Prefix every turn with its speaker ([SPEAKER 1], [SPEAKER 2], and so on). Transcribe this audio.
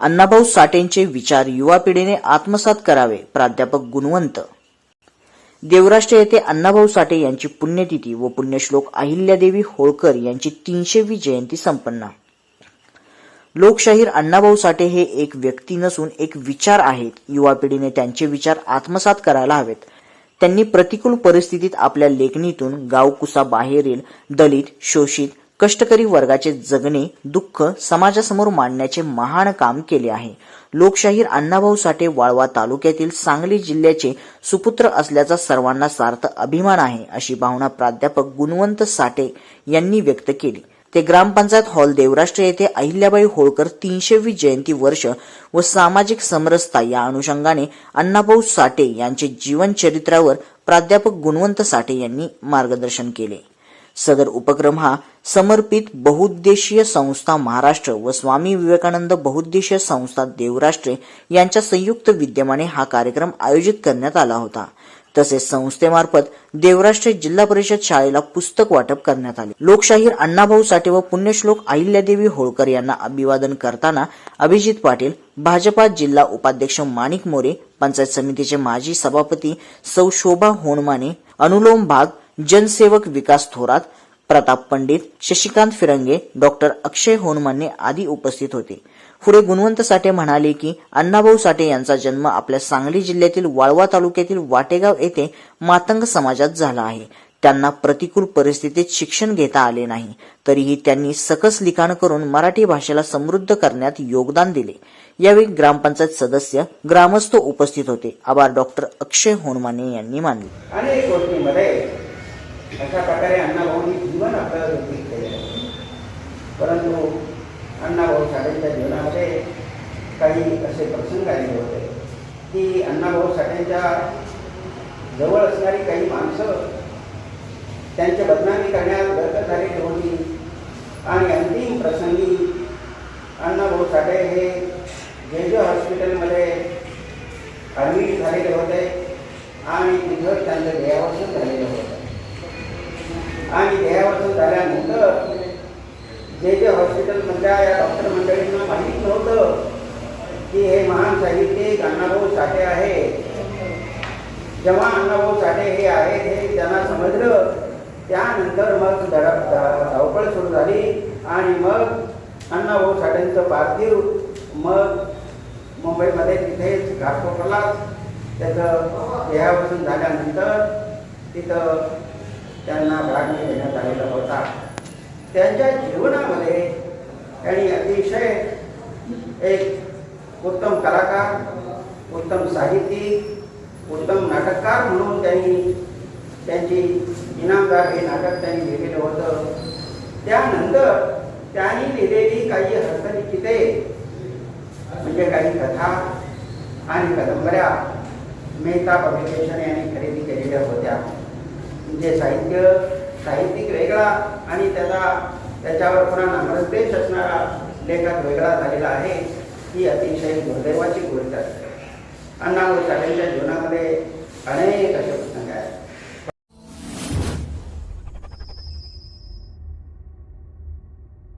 [SPEAKER 1] अण्णाभाऊ साठेंचे विचार युवा पिढीने आत्मसात करावे प्राध्यापक गुणवंत. देवराष्ट्र येथे अण्णाभाऊ साठे यांची पुण्यतिथी व पुण्यश्लोक अहिल्यादेवी होळकर यांची तीनशेवी जयंती संपन्न. लोकशाहीर अण्णाभाऊ साठे हे एक व्यक्ती नसून एक विचार आहेत. युवा पिढीने त्यांचे विचार आत्मसात करायला हवेत. त्यांनी प्रतिकूल परिस्थितीत आपल्या लेखणीतून गावकुसा बाहेरील दलित शोषित कष्टकरी वर्गाचे जगणे दुःख समाजासमोर मांडण्याचे महान काम केले आहे. लोकशाहीर अण्णाभाऊ साठे वाळवा तालुक्यातील सांगली जिल्ह्याचे सुपुत्र असल्याचा सर्वांना सार्थ अभिमान आहे अशी भावना प्राध्यापक गुणवंत साठे यांनी व्यक्त केली. ते ग्रामपंचायत हॉल देवराष्ट्र येथे अहिल्याबाई होळकर तीनशेवी जयंती वर्ष व सामाजिक समरसता या अनुषंगाने अण्णाभाऊ साठे यांचे जीवन चरित्रावर प्राध्यापक गुणवंत साठे यांनी मार्गदर्शन केले. सदर उपक्रम हा समर्पित बहुउद्देशीय संस्था महाराष्ट्र व स्वामी विवेकानंद बहुउद्देशीय संस्था देवराष्ट्रे यांच्या संयुक्त विद्यमाने हा कार्यक्रम आयोजित करण्यात आला होता. तसेच संस्थेमार्फत देवराष्ट्र जिल्हा परिषद शाळेला पुस्तक वाटप करण्यात आले. लोकशाहीर अण्णाभाऊ साठे व पुण्यश्लोक अहिल्यादेवी होळकर यांना अभिवादन करताना अभिजित पाटील भाजपा जिल्हा उपाध्यक्ष माणिक मोरे पंचायत समितीचे माजी सभापती सौ शोभा होणमाने अनुलोम भाग जनसेवक विकास थोरात प्रताप पंडित शशिकांत फिरंगे डॉक्टर अक्षय होनमाने आदी उपस्थित होते. पुढे गुणवंत साठे म्हणाले की अण्णाभाऊ साठे यांचा जन्म आपल्या सांगली जिल्ह्यातील वाळवा तालुक्यातील वाटेगाव येथे मातंग समाजात झाला आहे. त्यांना प्रतिकूल परिस्थितीत शिक्षण घेता आले नाही. तरीही त्यांनी सकस लिखाण करून मराठी भाषेला समृद्ध करण्यात योगदान दिले. यावेळी ग्रामपंचायत सदस्य ग्रामस्थ उपस्थित होते. आभार डॉक्टर अक्षय होनमाने यांनी मानले.
[SPEAKER 2] अशा प्रकारे अण्णाभाऊंनी जीवन आपल्याला रूपित केले आहे. परंतु अण्णाभाऊ साठेंच्या जीवनामध्ये काही असे प्रसंग आलेले होते की अण्णाभाऊ साठेंच्या जवळ असणारी काही माणसं त्यांची बदनामी करण्यात गर्क झालेली होती आणि अंतिम प्रसंगी अण्णाभाऊ साठे हे जे जे हॉस्पिटलमध्ये ॲडमिट झालेले होते आणि तिथं त्यांचं देहावसन झालेलं होतं आणि झाल्यानंतर जे जे हॉस्पिटलमधल्या या डॉक्टर मंडळींना माहीत नव्हतं की हे महान साहित्यिक अण्णाभाऊ साठे आहे. जेव्हा अण्णाभाऊ साठे हे आहेत हे त्यांना समजलं त्यानंतर मग धडक धावपळ सुरू झाली आणि मग अण्णाभाऊ साठेंचं पार्थिव मग मुंबईमध्ये तिथेच घाटकोपरला त्याचं देहावसन झाल्यानंतर तिथं त्यांना भाग देण्यात आलेला होता. त्यांच्या जीवनामध्ये त्यांनी अतिशय एक उत्तम कलाकार उत्तम साहित्यिक उत्तम नाटककार म्हणून त्यांनी त्यांची इनामदार हे नाटक त्यांनी लिहिलेलं होतं. त्यानंतर त्यांनी लिहिलेली काही हस्तलिखिते म्हणजे काही कथा आणि कादंबऱ्या मेहता पब्लिकेशन यांनी खरेदी केलेल्या म्हणजे साहित्य साहित्यिक वेगळा आणि त्याचा त्याच्यावर पुन्हा नामरदेश असणारा लेखक वेगळा झालेला आहे ही अतिशय दुर्दैवाची गोष्ट असते अण्णा साठेंच्या जीवनामध्ये अनेक असे